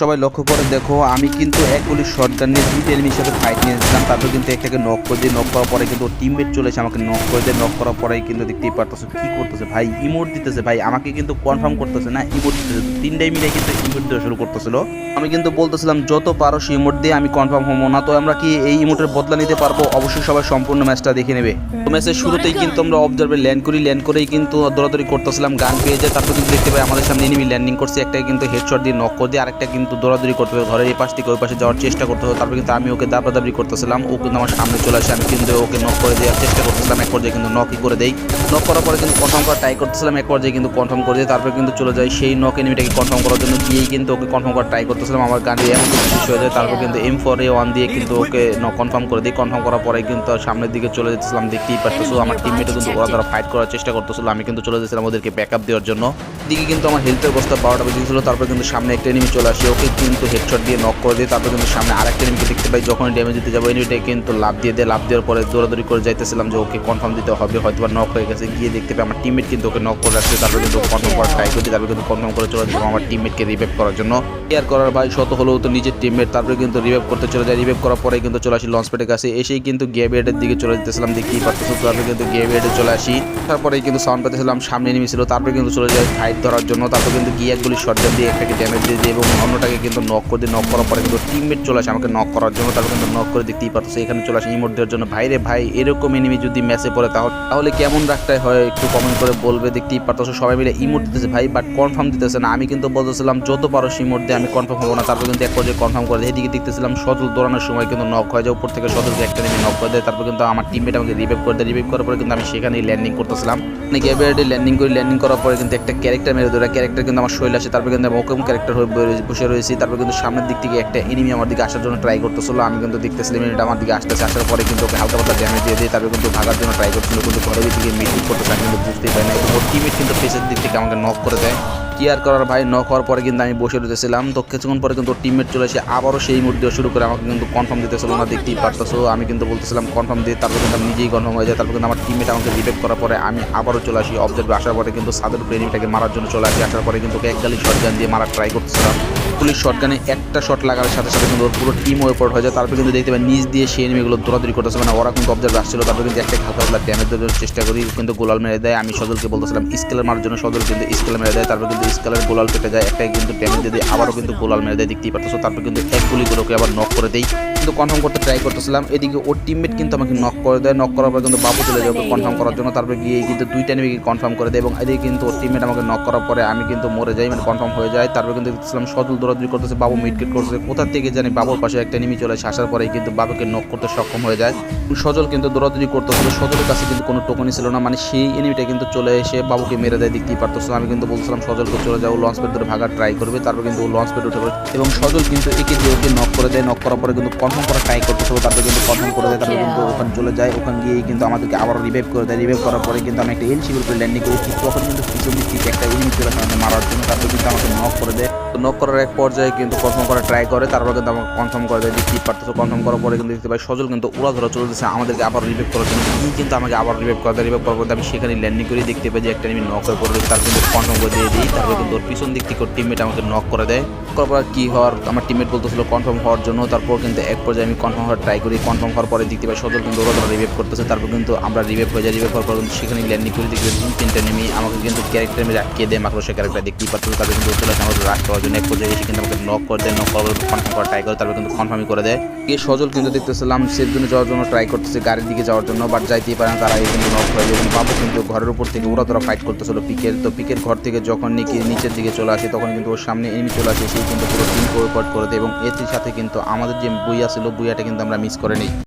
সবাই লক্ষ্য করে দেখো, আমি কিন্তু এক গুলি শটগান নিয়ে দুইটা এনিমির সাথে ফাইট নিয়েছিলাম তারপর কিন্তু একটাকে নক করে দিয়ে নক করার পরে কিন্তু টিমমেট চলে এসে আমাকে নক করে দিয়ে নক করার পরে কিন্তু দেখতেই পারতেছো কি করতেছে। ভাই ইমোট দিতেছে। ভাই, আমাকে কিন্তু কনফার্ম করতেছে না ইমোট দিতেছে। তিনটাই মিলে কিন্তু ইমোট দেওয়া শুরু করতেছিল। আমি কিন্তু বলতেছিলাম, যত পারো সেই ইমোট দিয়ে আমি কনফার্ম হব না। তো আমরা কি এই ইমোটের বদলা নিতে পারব? অবশ্যই সবাই সম্পূর্ণ ম্যাচটা দেখে নেবে। তো ম্যাচের শুরুতেই কিন্তু আমরা অবজার্ভে ল্যান্ড করি ল্যান্ড করেই কিন্তু দৌড়াদৌড়ি করতেছিলাম, গান পেয়ে যায় তারপর কিন্তু দেখতে পাই আমাদের সামনে এনিমি ল্যান্ডিং করছে। একটা কিন্তু হেডশট দিয়ে নক করে দিয়ে আরেকটা কিন্তু দৌড়াদৌড়ি করতে হবে, ঘরের এই পাশ থেকে ওই পাশে যাওয়ার চেষ্টা করতে হবে। তারপর কিন্তু আমি ওকে দাবড়াদাবড়ি করতেছিলাম, ও কিন্তু আমার সামনে চলে আসে, আমি কিন্তু ওকে নক করে দেওয়ার চেষ্টা করতেছিলাম, এক পর্যায়ে কিন্তু নকই করে দেই। নক করার পরে কিন্তু কনফার্ম করা ট্রাই করতেছিলাম, এক পর্যায়ে কিন্তু কনফার্ম করে দিয়ে তারপর কিন্তু চলে যায় সেই নক এনিমিটাকে কনফার্ম করার জন্য গিয়েই কিন্তু ওকে কনফার্ম করা ট্রাই করতেছিলাম, আমার গাড়ি এমন শেষ হয়ে যায়, তারপর কিন্তু এম ফোর এ ওয়ান দিয়ে কিন্তু ওকে নক কনফার্ম করে দিই। কনফার্ম করার পরে কিন্তু সামনের দিকে চলে যেতেছিলাম, দেখতেই পারতেছো, আমার টিমমেটও কিন্তু ওরা তারা ফাইট করার চেষ্টা করতেছিল, আমি কিন্তু চলে যেতেছিলাম ওদেরকে ব্যাকআপ দেওয়ার জন্য। দিকে কিন্তু আমার হেলথের অবস্থা বারোটা বেজে গেছিল, তারপর কিন্তু সামনে একটা এনিমি চলে আসে ওকে কিন্তু হেডশট দিয়ে নক করে দিয়ে। তারপর কিন্তু সামনে আরেকটা এনিমিকে দেখতে পাই। যখন ড্যামেজ দিতে যাব এনিমিটা কিন্তু লাভ দিয়ে দেয়। লাভ দেওয়ার পরে দৌড়াদৌড়ি করে যাইতেছিলাম যে, ওকে কনফার্ম দিতে হবে। হয়তো বা নক হয়ে গেছে। গিয়ে দেখতে পাই আমার টিমমেট কিন্তু ওকে নক করে রাখছে। তারপর কিন্তু কনফার্ম করার ট্রাই করছি। তারপর কিন্তু কনফার্ম করে চলে যাব আমার টিমমেটকে রিভাইভ করার জন্য। কেয়ার করার ভাই, শত হলেও তো নিজের টিমমেট তারপরে কিন্তু রিভাইভ করতে চলে যায়। রিভাইভ করার পরে কিন্তু চলে আসি লঞ্চ পেটের কাছে। এসেই কিন্তু গেবিয়েডের দিকে চলে যেতেছিলাম। দেখতেই পারতেছো? তারপরে কিন্তু গেবিয়েডে চলে আসি। তারপরে কিন্তু সাউন্ড পেতেছিলাম সামনে নেমে ছিল। তারপরে কিন্তু চলে যায় ফাইট ধরার জন্য। তারপর কিন্তু গিয়ে একগুলি শটগান দিয়ে একটাকে ড্যামেজ দিয়ে দিয়ে এবং অন্যটাকে কিন্তু নক করে দিয়ে নক করার পরে কিন্তু টিমমেট চলে আসে, আমাকে নক করার জন্য তারপর কিন্তু নক করে দেখতেই পারতেছো, এখানে চলে আসে ইমোট দেওয়ার জন্য। ভাইরে ভাই, এরকম এনিমি যদি ম্যাচে পড়ে তাহলে কেমন রাখতে হয়? একটু কমেন্ট করে বলবে, দেখতেই পারতেছো, সবাই মিলে ইমোট দিতেছে ভাই বাট কনফার্ম দিতেছে না। আমি কিন্তু বলতেছিলাম, যত পারো ইমোট দিয়ে আমি কনফার্ম হব না। তারপর কিন্তু এক পর্যায়ে কনফার্ম করে এদিকে দেখতেছিলাম, সজল দৌড়ানোর সময় কিন্তু নক হয়ে যায়। উপর থেকে সজলকে একটা নেমে নক করে দেয়। তারপর কিন্তু আমার টিমমেট আমাকে রিভাইভ করে দেয়। রিভাইভ করার পরে কিন্তু আমি সেখানেই ল্যান্ডিং করতেছিলাম। মানে গ্যাবিয়ার্ডে ল্যান্ডিং করি ল্যান্ডিং করার পরে কিন্তু একটা ক্যারেক্টার মেরে দেয় ক্যারেক্টার কিন্তু আমার শৈল আসে। তারপর কিন্তু আমি ওকম ক্যারেক্টার হয়ে বসে রয়েছি, তারপর কিন্তু সামনের দিক থেকে একটা এনিমি আমার দিকে আসার জন্য ট্রাই করতেছিল। আমি কিন্তু দেখতেছিলাম এনিমিটা আমার দিকে আসতেছে, আসার পরে কিন্তু ওকে হালকা পাতলা ড্যামেজ দিয়ে দিয়ে তারপর কিন্তু ভাগার জন্য ট্রাই করছিল কিন্তু ঘরের দিকে মিটিং করতেছে, আমি কিন্তু বুঝতেই পারি না এবং ওর টিমমেট কিন্তু ফেসের দিক থেকে আমাকে নক করে দেয়। কেয়ার করার ভাই নক হওয়ার পরে কিন্তু আমি বসে রয়েছিলাম তো কিছুক্ষণ পরে কিন্তু টিমমেট চলে এসে আবারও সেই দেওয়া শুরু করে আমাকে কিন্তু কনফার্ম দিতেছিল, না দেখতেই পারতেছো? আমি কিন্তু বলতেছিলাম কনফার্ম দিয়ে তারপর কিন্তু আমি নিজেই কনফার্ম হয়ে যায় তারপর কিন্তু আমার টিমমেট আমাকে রিভেক করার পরে আমি আবারও চলে আসি। অবজার্ভে আসার পরে কিন্তু সাদের উপরে এনিমিটাকে মারার জন্য চলে আসি। আসার পরে কিন্তু এক গালি শটগান দিয়ে মারার ট্রাই করতেছিলাম। পুলিশ শটগানে একটা শট লাগার সাথে সাথে কিন্তু ওর পুরো টিম ওয়েপট হয়ে যায়। তারপর কিন্তু দেখতে পাই নিচ দিয়ে সেই এনিমিগুলো দৌড়াদৌড়ি করতেছে। মানে ওরা কিন্তু অবজার্ভ আসছিল। তারপর কিন্তু একটা হালকা হালকা ড্যামেজ দেওয়ার চেষ্টা করি, কিন্তু গোলাল মেরে দেয়। আমি সজলকে বলতেছিলাম স্কেলের মারার জন্য সজল কিন্তু স্কেল মেরে দেয়। তারপর কিন্তু স্কেলের গোলাল কেটে যায়, একটাই কিন্তু ড্যামেজ দিয়ে দেয়, আবারও কিন্তু গোলাল মেরে দেয়, দেখতেই পারতেছো। তারপর কিন্তু এক গুলি করে ওকে আবার নক করে দেই কিন্তু কনফার্ম করতে ট্রাই করতেছিলাম। এদিকে ওর টিমমেট কিন্তু আমাকে নক করে দেয়। নক করার পর কিন্তু বাবু চলে যাবে কনফার্ম করার জন্য। তারপর গিয়ে কিন্তু দুইটা এনিমিকে কনফার্ম করে দেয় এবং এদিকে কিন্তু ওর টিমমেট আমাকে নক করার পরে আমি কিন্তু মরে যাই মানে কনফার্ম হয়ে যায়। তারপর কিন্তু দেখছিলাম সজল দৌড়াদৌড়ি করতেছে, বাবু মিডকেট করতেছে। কোথা থেকে জানি বাবুর পাশে একটা এনিমি চলে আসে, আসার পরেই কিন্তু বাবুকে নক করতে সক্ষম হয়ে যায়। সজল কিন্তু দৌড়াদৌড়ি করতেছিল। সজলের কাছে কিন্তু কোনো টোকনই ছিল না মানে সেই এনিমিটা কিন্তু চলে এসে বাবুকে মেরে দেয়। দেখতেই পারতেছিল আমি কিন্তু বলছিলাম, সজলকে চলে যাও লঞ্চ প্যাড ধরে ভাগার ট্রাই করবে। তারপর কিন্তু লঞ্চ প্যাড উঠে এবং সজল কিন্তু একে দিয়ে ওকে নক করে দেয়। নক করার পরে কিন্তু কনফার্ম করা ট্রাই করতেছিল তারপরে কিন্তু কনফার্ম করে দেয়, তারপরে কিন্তু ওখানে চলে যায়, ওখানে গিয়ে কিন্তু আমাদেরকে আবার রিভাইভ করে দেয়। রিভাইভ করার পরে কিন্তু আমি একটা এল শিবির করে ল্যান্ডিং করি তখন কিন্তু পিছন দিক একটা ইউনিট চলে মারার জন্য, তারপরে কিন্তু আমাকে নক করে দেয়। নক করার এক পর্যায়ে কিন্তু কনফার্ম করা ট্রাই করে, তারপর কিন্তু আমাকে কনফার্ম করে দেয় কি পারতেছো কনফার্ম করার পরে কিন্তু দেখতে পাই সজল কিন্তু উড়া ধরা চলে যাচ্ছে, আমাদেরকে আবার রিভাইভ করার জন্য। ই কিন্তু আমাকে আবার রিভাইভ করে দেয় রিভাইভ করার আমি সেখানে ল্যান্ডিং করি, দেখতে পাই যে একটা আমি নক করে পড়ে তারপর কিন্তু কনফার্ম করে দিয়ে দিই, তারপর কিন্তু ওর পিছন দিক থেকে ওর টিমমেট আমাকে নক করে দেয়। করার পর কি হওয়ার, আমার টিমমেট বলতেছিল কনফার্ম হওয়ার জন্য, তারপর কিন্তু এক পর্যায়ে আমি কনফার্ম হওয়ার ট্রাই করি কনফার্ম হওয়ার পরে দেখতে পাই সজল কিন্তু ওরা ধরা রিভাইভ করতেছে, তারপর কিন্তু আমরা রিভাইভ হয়ে যাই রিভাইভ হওয়ার পর কিন্তু সেখানে ল্যান্ডিং করে, দেখতে তিনটা নেমে আমাকে কিন্তু ক্যারেক্টার মেরে রাখিয়ে দেয়, মাত্র সে ক্যারেক্টার দেখতেই পাচ্ছিল তারপর কিন্তু চলে আসে আমাদের জন্য এক পর্যায়ে এসে কিন্তু আমাকে নক করে দেয় নক করার কনফার্ম করা ট্রাই করে, তারপর কিন্তু কনফার্মই করে দেয়। গিয়ে সজল কিন্তু দেখতেছিলাম সেফ জোনে যাওয়ার জন্য ট্রাই করতেছে গাড়ির দিকে যাওয়ার জন্য বাট যাইতেই পারে না, তারা এই কিন্তু নক হয়ে যায়। বাবু কিন্তু ঘরের উপর থেকে ওরা তোরা ফাইট করতেছিল পিকের, তো পিকের ঘর থেকে যখন নিচে নিচের দিকে চলে আসে, তখন কিন্তু ওর সামনে এনিমি চলে আসে সেই কিন্তু পুরো টিম কোয়ার্ট করে দেয় এবং এর সাথে কিন্তু আমাদের যে বুইয়া ছিল, বুইয়াটা কিন্তু আমরা মিস করে নিই।